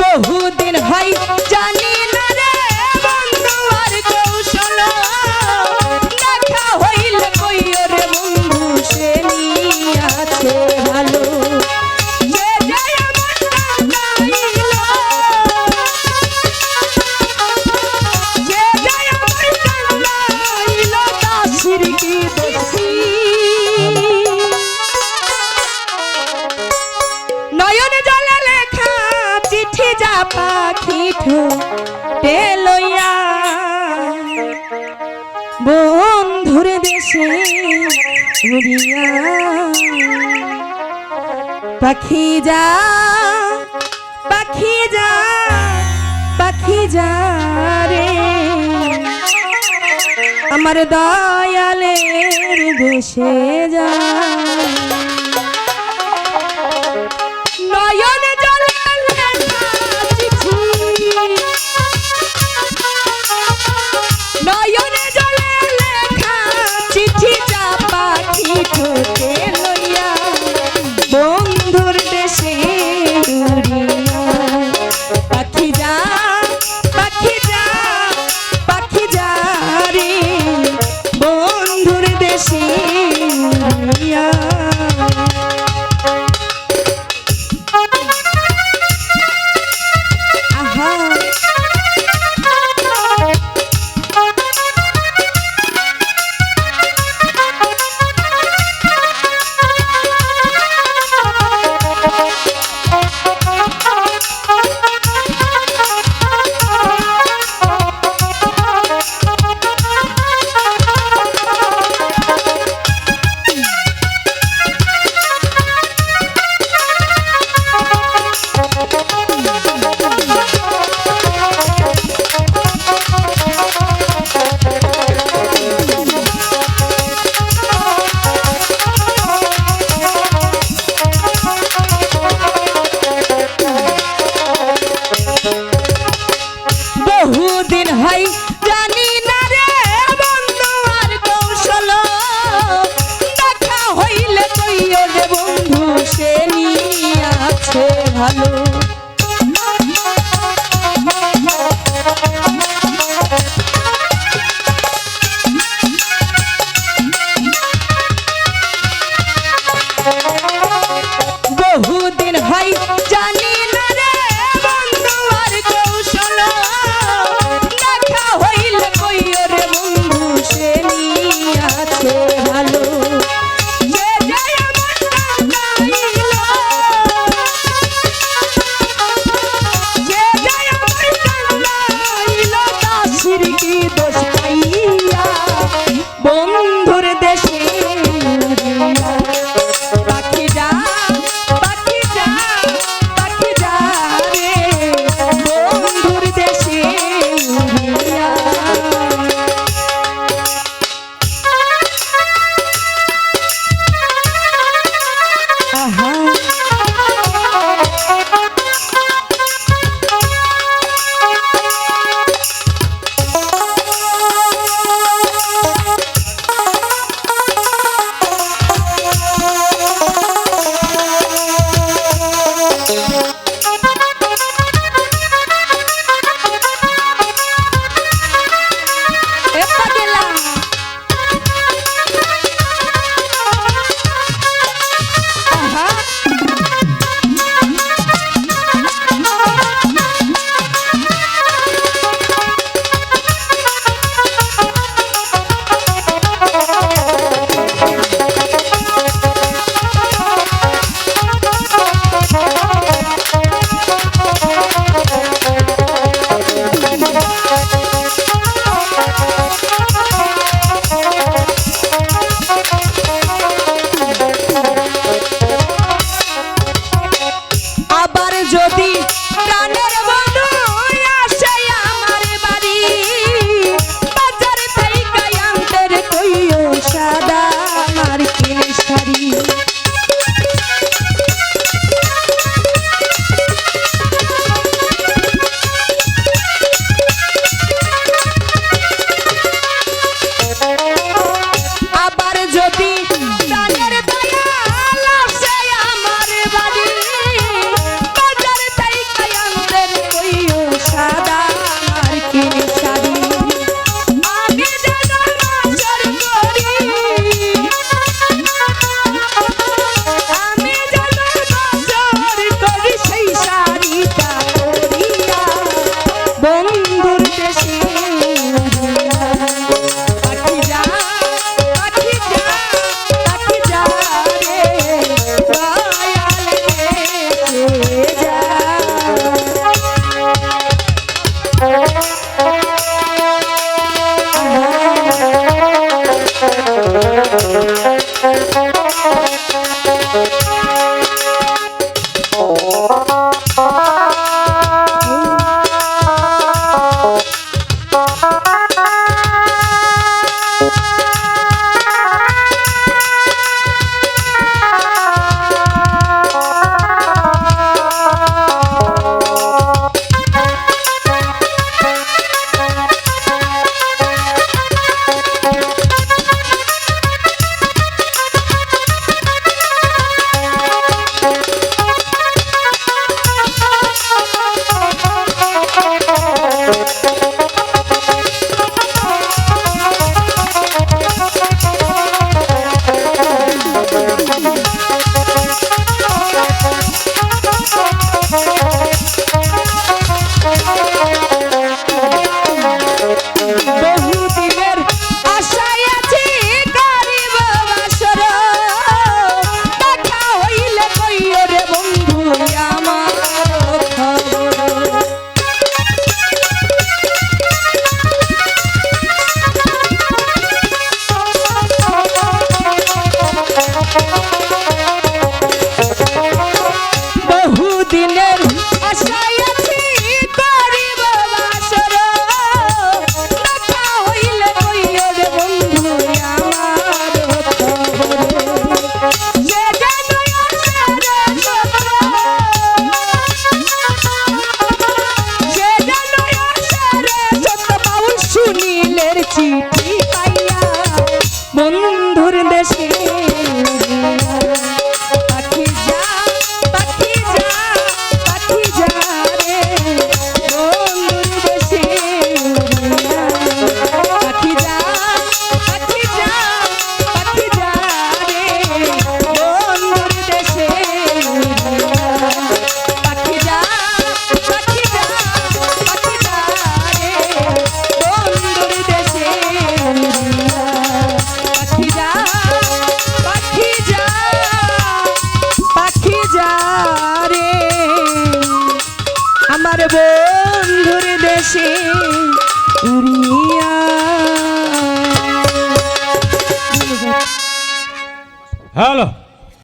বহুদিন হয় পাখি ঠোঁটে বন্ধুর দেশে উড়িয়া। পাখি যা পাখি যা পাখি যা রে। আমার দয়ালের বসে যা। দিন হাই জানি না রে বন্ধু আর কৌশল। দেখা হইলে কইও রে বন্ধু সে নিয়ে আছে ভালো। দোষী Thank you. বন্ধুর দেশে উড়িয়া। হ্যালো।